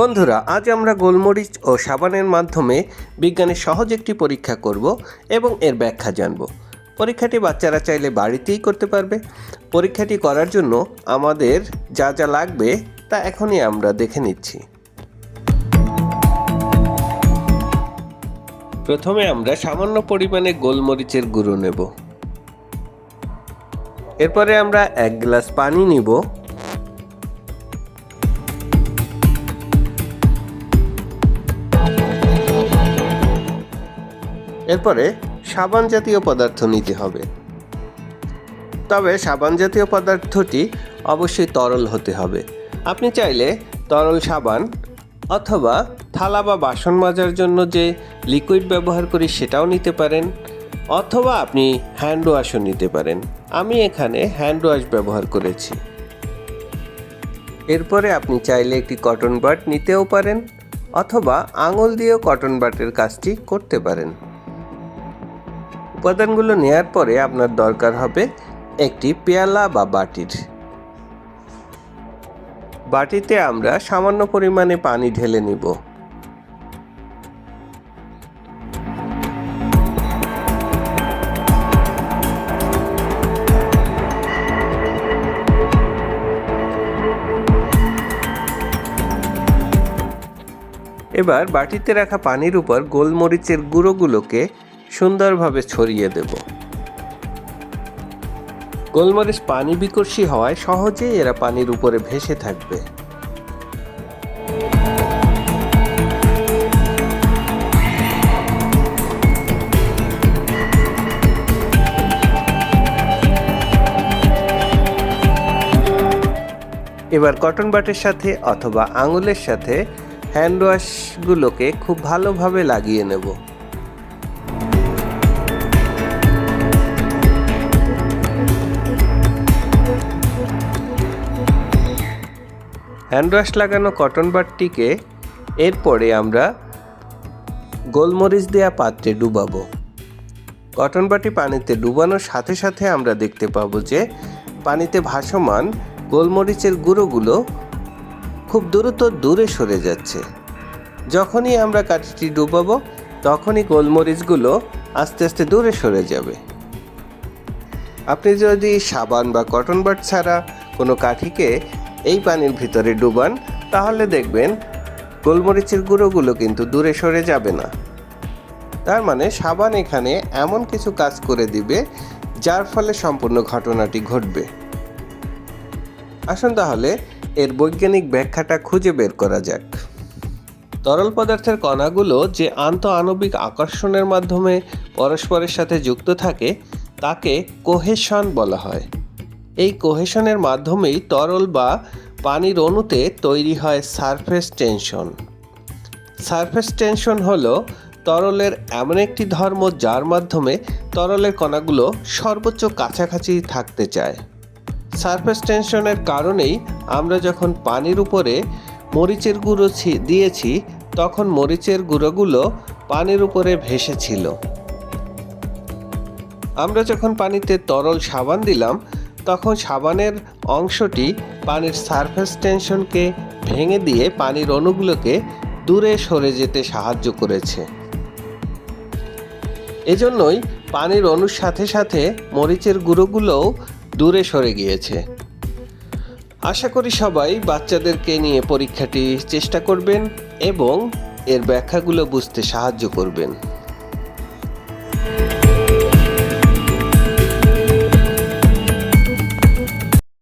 বন্ধুরা, আজ আমরা গোলমরিচ ও সাবানের মাধ্যমে বিজ্ঞানের সহজ একটি পরীক্ষা করব এবং এর ব্যাখ্যা জানব। পরীক্ষাটি বাচ্চারা চাইলে বাড়িতেই করতে পারবে। পরীক্ষাটি করার জন্য আমাদের যা যা লাগবে তা এখনই আমরা দেখে নিচ্ছি। প্রথমে আমরা সামান্য পরিমাণে গোলমরিচের গুঁড়ো নেব। এরপরে আমরা এক গ্লাস পানি নিব। এরপরে সাবান জাতীয় পদার্থ নিতে হবে। তবে সাবান জাতীয় পদার্থটি অবশ্যই তরল হতে হবে। আপনি চাইলে তরল সাবান অথবা থালা বা বাসন মাজার জন্য যে লিকুইড ব্যবহার করি সেটাও নিতে পারেন, অথবা আপনি হ্যান্ড ওয়াশও নিতে পারেন। আমি এখানে হ্যান্ড ওয়াশ ব্যবহার করেছি। এরপরে আপনি চাইলে একটি কটন বাট নিতেও পারেন, অথবা আঙুল দিয়েও কটন বাটের কাজটি করতে পারেন। উপাদানগুলো নেয়ার পরে আপনার দরকার হবে একটি পেয়ালা বা বাটির। বাটিতে আমরা সামান্য পরিমাণে পানি ঢেলে নিব। এবার বাটিতে রাখা পানির উপর গোলমরিচের গুঁড়োগুলোকে সুন্দরভাবে ছড়িয়ে দেব। গোলমরিচ পানি বিকর্ষী হওয়ায় সহজেই এরা পানির উপরে ভেসে থাকবে। এবার কটন বাটের সাথে অথবা আঙুলের সাথে হ্যান্ড ওয়াশগুলোকে খুব ভালোভাবে লাগিয়ে নেব। হ্যান্ড ওয়াশ লাগানো কটন বাটটিকে এরপরে আমরা গোলমরিচ দেয়া পাত্রে ডুবাবো। কটন বাটি পানিতে ডুবানোর সাথে সাথে আমরা দেখতে পাবো যে পানিতে ভাসমান গোলমরিচের গুঁড়োগুলো খুব দ্রুত দূরে সরে যাচ্ছে। যখনই আমরা কাঠিটি ডুবাবো, তখনই গোলমরিচগুলো আস্তে আস্তে দূরে সরে যাবে। আপনি যদি সাবান বা কটন বাট ছাড়া কোনো কাঠিকে এই পানির ভিতরে ডুবান, তাহলে দেখবেন গোলমরিচের গুঁড়োগুলো কিন্তু দূরে সরে যাবে না। তার মানে সাবান এখানে এমন কিছু কাজ করে দিবে, যার ফলে সম্পূর্ণ ঘটনাটি ঘটবে। আসুন তাহলে এর বৈজ্ঞানিক ব্যাখ্যাটা খুঁজে বের করা যাক। তরল পদার্থের কণাগুলো যে আন্ত আণবিক আকর্ষণের মাধ্যমে পরস্পরের সাথে যুক্ত থাকে, তাকে কোহেশন বলা হয়। এই কোহেশনের মাধ্যমেই তরল বা পানির অণুতে তৈরি হয় সারফেস টেনশন। সারফেস টেনশন হল তরলের এমন একটি ধর্ম যার মাধ্যমে তরলের কণাগুলো সর্বোচ্চ কাছাকাছি থাকতে চায়। সারফেস টেনশনের কারণেই আমরা যখন পানির উপরে মরিচের গুঁড়ো দিয়েছি, তখন মরিচের গুঁড়োগুলো পানির উপরে ভেসেছিল। আমরা যখন পানিতে তরল সাবান দিলাম তখন সাবানের অংশটি পানির সারফেস টেনশনকে ভেঙে দিয়ে পানির অণুগুলোকে দূরে সরে যেতে সাহায্য করেছে। এজন্যই পানির অণুর সাথে সাথে মরিচের গুঁড়োগুলোও দূরে সরে গিয়েছে। আশা করি সবাই বাচ্চাদেরকে নিয়ে পরীক্ষাটি চেষ্টা করবেন এবং এর ব্যাখ্যাগুলো বুঝতে সাহায্য করবেন।